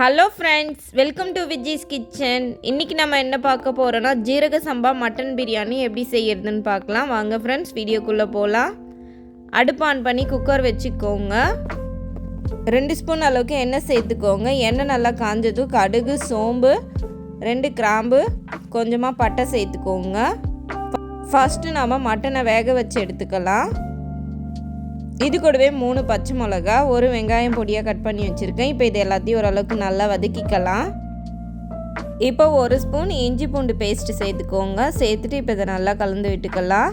Hello friends welcome to Viji's kitchen இன்றைக்கி நம்ம என்ன பார்க்க போகிறோன்னா ஜீரக சம்பா மட்டன் பிரியாணி எப்படி செய்யறதுன்னு பார்க்கலாம். வாங்க ஃப்ரெண்ட்ஸ் வீடியோக்குள்ளே போகலாம் அடுப்பு ஆன் பண்ணி குக்கர் வச்சுக்கோங்க. ரெண்டு ஸ்பூன் அளவுக்கு எண்ணெய் சேர்த்துக்கோங்க. எண்ணெய் நல்லா காஞ்சதும் கடுகு சோம்பு ரெண்டு கிராம்பு கொஞ்சமாக பட்டை சேர்த்துக்கோங்க. ஃபஸ்ட்டு நாம் மட்டனை வேக வச்சு எடுத்துக்கலாம். இது கூடவே மூணு பச்சை மிளகா ஒரு வெங்காயம் பொடியாக கட் பண்ணி வச்சுருக்கேன். இப்போ இது எல்லாத்தையும் ஓரளவுக்கு நல்லா வதக்கிக்கலாம். இப்போ ஒரு ஸ்பூன் இஞ்சி பூண்டு பேஸ்ட்டு சேர்த்துக்கோங்க. சேர்த்துட்டு இப்போ இதை நல்லா கலந்து விட்டுக்கலாம்.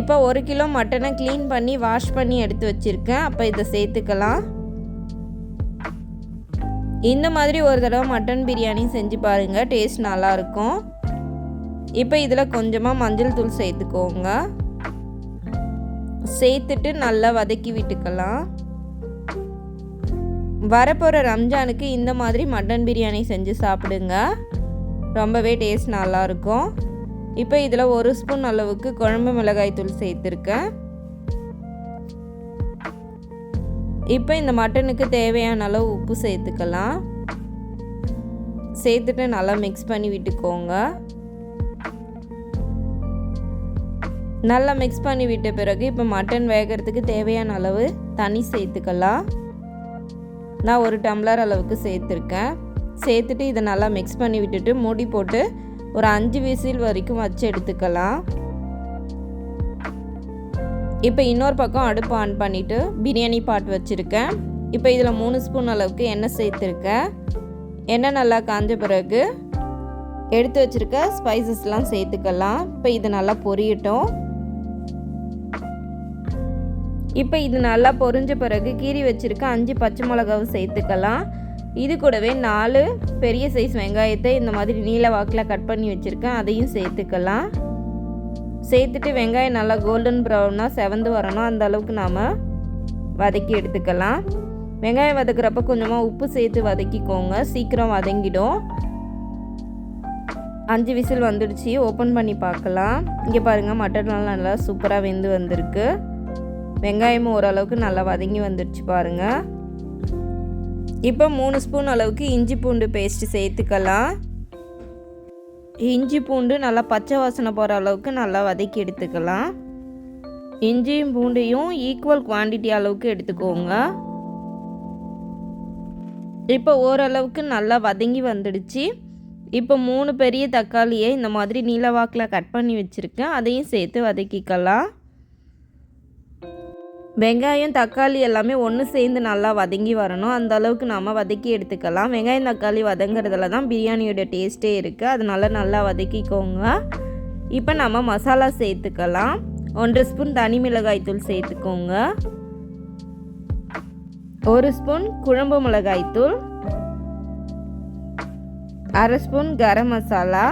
இப்போ ஒரு கிலோ மட்டனை க்ளீன் பண்ணி வாஷ் பண்ணி எடுத்து வச்சுருக்கேன். அப்போ இதை சேர்த்துக்கலாம். இந்த மாதிரி ஒரு தடவை மட்டன் பிரியாணி செஞ்சு பாருங்கள் டேஸ்ட் நல்லாயிருக்கும் இப்போ இதில் கொஞ்சமாக மஞ்சள் தூள் சேர்த்துக்கோங்க. சேர்த்துட்டு நல்லா வதக்கி விட்டுக்கலாம். வரப்போகிற ரம்ஜானுக்கு இந்த மாதிரி மட்டன் பிரியாணி செஞ்சு சாப்பிடுங்க. ரொம்பவே டேஸ்ட் நல்லாயிருக்கும். இப்போ இதில் ஒரு ஸ்பூன் அளவுக்கு குழம்பு மிளகாய் தூள் சேர்த்துருக்கேன். இப்போ இந்த மட்டனுக்கு தேவையான அளவு உப்பு சேர்த்துக்கலாம். சேர்த்துட்டு நல்லா மிக்ஸ் பண்ணி விட்டுக்கோங்க. நல்லா மிக்ஸ் பண்ணி விட்ட பிறகு இப்போ மட்டன் வேகிறதுக்கு தேவையான அளவு தண்ணி சேர்த்துக்கலாம். நான் ஒரு டம்ளர் அளவுக்கு சேர்த்துருக்கேன். சேர்த்துட்டு இதை நல்லா மிக்ஸ் பண்ணி விட்டுட்டு மூடி போட்டு ஒரு அஞ்சு விசில் வரைக்கும் வச்சு எடுத்துக்கலாம். இப்போ இன்னொரு பக்கம் அடுப்பு ஆன் பண்ணிவிட்டு பிரியாணி பாட் வச்சுருக்கேன். இப்போ இதில் மூணு ஸ்பூன் அளவுக்கு எண்ணெய் சேர்த்துருக்கேன். எண்ணெய் நல்லா காஞ்ச பிறகு எடுத்து வச்சுருக்க ஸ்பைசஸ்லாம் சேர்த்துக்கலாம். இப்போ இது நல்லா பொரியட்டும். இப்போ இது நல்லா பொரிஞ்ச பிறகு கீறி வச்சுருக்க அஞ்சு பச்சை மிளகாவும் சேர்த்துக்கலாம். இது கூடவே நாலு பெரிய சைஸ் வெங்காயத்தை இந்த மாதிரி நீல வாக்கில் கட் பண்ணி வச்சுருக்கேன். அதையும் சேர்த்துக்கலாம். சேர்த்துட்டு வெங்காயம் நல்லா கோல்டன் ப்ரௌனாக செவந்து வரணும். அந்த அளவுக்கு நாம் வதக்கி எடுத்துக்கலாம். வெங்காயம் வதக்குறப்ப கொஞ்சமாக உப்பு சேர்த்து வதக்கிக்கோங்க. சீக்கிரம் வதங்கிடும். அஞ்சு விசில் வந்துடுச்சு. ஓப்பன் பண்ணி பார்க்கலாம். இங்கே பாருங்கள் மட்டன்லாம் நல்லா சூப்பராக வெந்து வந்திருக்கு. வெங்காயமும் ஓரளவுக்கு நல்லா வதங்கி வந்துடுச்சு பாருங்கள் இப்போ மூணு ஸ்பூன் அளவுக்கு இஞ்சி பூண்டு பேஸ்ட்டு சேர்த்துக்கலாம். இஞ்சி பூண்டு நல்லா பச்சை வாசனை போகிற அளவுக்கு நல்லா வதக்கி எடுத்துக்கலாம். இஞ்சியும் பூண்டையும் ஈக்குவல் குவான்டிட்டி அளவுக்கு எடுத்துக்கோங்க. இப்போ ஓரளவுக்கு நல்லா வதங்கி வந்துடுச்சு. இப்போ மூணு பெரிய தக்காளியை இந்த மாதிரி நீலவாக்கில் கட் பண்ணி வச்சுருக்கேன். அதையும் சேர்த்து வதக்கிக்கலாம். வெங்காயம் தக்காளி எல்லாமே ஒன்று சேர்ந்து நல்லா வதங்கி வரணும். அந்த அளவுக்கு நாம் வதக்கி எடுத்துக்கலாம். வெங்காயம் தக்காளி வதங்குறதுல தான் பிரியாணியோட டேஸ்ட்டே இருக்குது அதனால நல்லா வதக்கிக்கோங்க. இப்போ நம்ம மசாலா சேர்த்துக்கலாம். ஒன்றரை ஸ்பூன் தனி மிளகாய் தூள் சேர்த்துக்கோங்க. ஒரு ஸ்பூன் குழம்பு மிளகாய் தூள். அரை ஸ்பூன் கரம் மசாலா.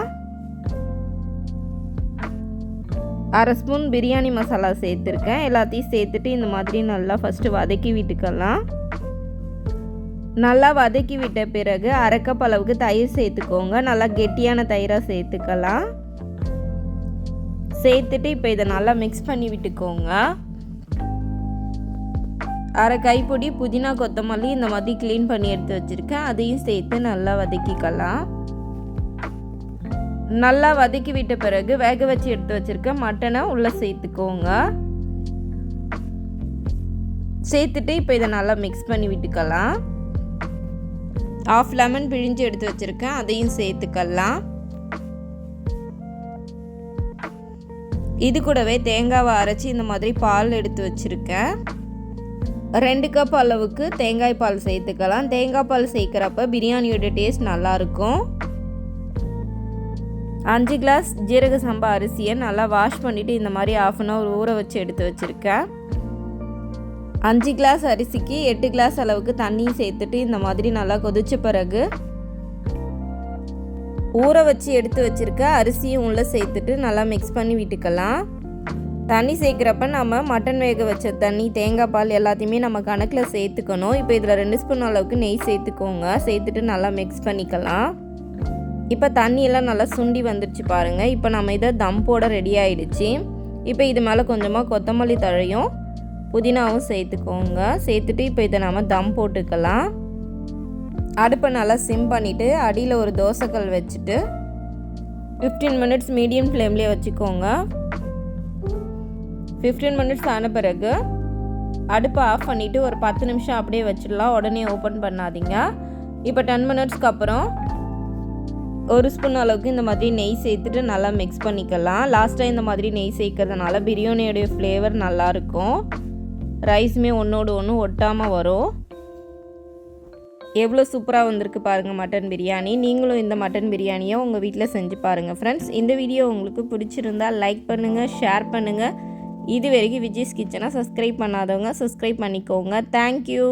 அரை ஸ்பூன் பிரியாணி மசாலா சேர்த்துருக்கேன். எல்லாத்தையும் சேர்த்துட்டு இந்த மாதிரி நல்லா ஃபஸ்ட்டு வதக்கி விட்டுக்கலாம். நல்லா வதக்கி விட்ட பிறகு அரைக்கப் அளவுக்கு தயிர் சேர்த்துக்கோங்க. நல்லா கெட்டியான தயிராக சேர்த்துக்கலாம். சேர்த்துட்டு இப்போ இதை நல்லா மிக்ஸ் பண்ணி விட்டுக்கோங்க. அரை கைப்பொடி புதினா கொத்தமல்லி இந்த மாதிரி க்ளீன் பண்ணி எடுத்து வச்சுருக்கேன். அதையும் சேர்த்து நல்லா வதக்கிக்கலாம். நல்லா வதக்கி விட்ட பிறகு வேக வச்சு எடுத்து வச்சுருக்க மட்டனை உள்ளே சேர்த்துக்கோங்க. சேர்த்துட்டு இப்போ இதை நல்லா மிக்ஸ் பண்ணி விட்டுக்கலாம். ஆஃப் லெமன் பிழிஞ்சு எடுத்து வச்சுருக்கேன் அதையும் சேர்த்துக்கலாம். இது கூடவே தேங்காவை அரைச்சி இந்த மாதிரி பால் எடுத்து வச்சுருக்கேன். ரெண்டு கப் அளவுக்கு தேங்காய் பால் சேர்த்துக்கலாம். தேங்காய் பால் சேர்க்குறப்ப பிரியாணியோட டேஸ்ட் நல்லாயிருக்கும் அஞ்சு கிளாஸ் ஜீரக சம்பா அரிசியை நல்லா வாஷ் பண்ணிவிட்டு இந்த மாதிரி ஆஃப் அன் ஹவர் ஊற வச்சு எடுத்து வச்சுருக்கேன். அஞ்சு கிளாஸ் அரிசிக்கு எட்டு கிளாஸ் அளவுக்கு தண்ணியும் சேர்த்துட்டு இந்த மாதிரி நல்லா கொதிச்ச பிறகு ஊற வச்சு எடுத்து வச்சுருக்க அரிசியும் உள்ளே சேர்த்துட்டு நல்லா மிக்ஸ் பண்ணி விட்டுக்கலாம். தண்ணி சேர்க்குறப்ப நம்ம மட்டன் வேக வச்ச தண்ணி தேங்காய் பால் எல்லாத்தையுமே நம்ம கணக்கில் சேர்த்துக்கணும். இப்போ இதில் ரெண்டு ஸ்பூன் அளவுக்கு நெய் சேர்த்துக்கோங்க. சேர்த்துட்டு நல்லா மிக்ஸ் பண்ணிக்கலாம். இப்போ தண்ணியெல்லாம் நல்லா சுண்டி வந்துடுச்சு பாருங்கள் இப்போ நம்ம இதை தம் போட ரெடி ஆகிடுச்சு இப்போ இது மேலே கொஞ்சமாக கொத்தமல்லி தழையும் புதினாவும் சேர்த்துக்கோங்க. சேர்த்துட்டு இப்போ இதை நம்ம தம் போட்டுக்கலாம். அடுப்பை நல்லா சிம் பண்ணிவிட்டு அடியில் ஒரு தோசைக்கல் வச்சுட்டு ஃபிஃப்டீன் மினிட்ஸ் மீடியம் ஃப்ளேம்லேயே வச்சுக்கோங்க. ஃபிஃப்டீன் மினிட்ஸ் ஆன பிறகு அடுப்பை ஆஃப் பண்ணிவிட்டு ஒரு பத்து நிமிஷம் அப்படியே வச்சிடலாம். உடனே ஓப்பன் பண்ணாதீங்க. இப்போ டென் மினிட்ஸ்க்கு அப்புறம் ஒரு ஸ்பூன் அளவுக்கு இந்த மாதிரி நெய் சேர்த்துட்டு நல்லா மிக்ஸ் பண்ணிக்கலாம். லாஸ்ட்டாக இந்த மாதிரி நெய் சேர்க்கறதுனால பிரியாணியோடைய ஃப்ளேவர் நல்லாயிருக்கும் ரைஸுமே ஒன்றோடு ஒன்று ஒட்டாமல் வரும். எவ்வளோ சூப்பராக வந்திருக்கு பாருங்கள் மட்டன் பிரியாணி. நீங்களும் இந்த மட்டன் பிரியாணியை உங்கள் வீட்டில் செஞ்சு பாருங்கள் ஃப்ரெண்ட்ஸ் இந்த வீடியோ உங்களுக்கு பிடிச்சிருந்தா லைக் பண்ணுங்கள் ஷேர் பண்ணுங்கள் இது வரைக்கும் விஜய்ஸ் கிச்சனை சப்ஸ்கிரைப் பண்ணாதவங்க சப்ஸ்கிரைப் பண்ணிக்கோங்க. தேங்க்யூ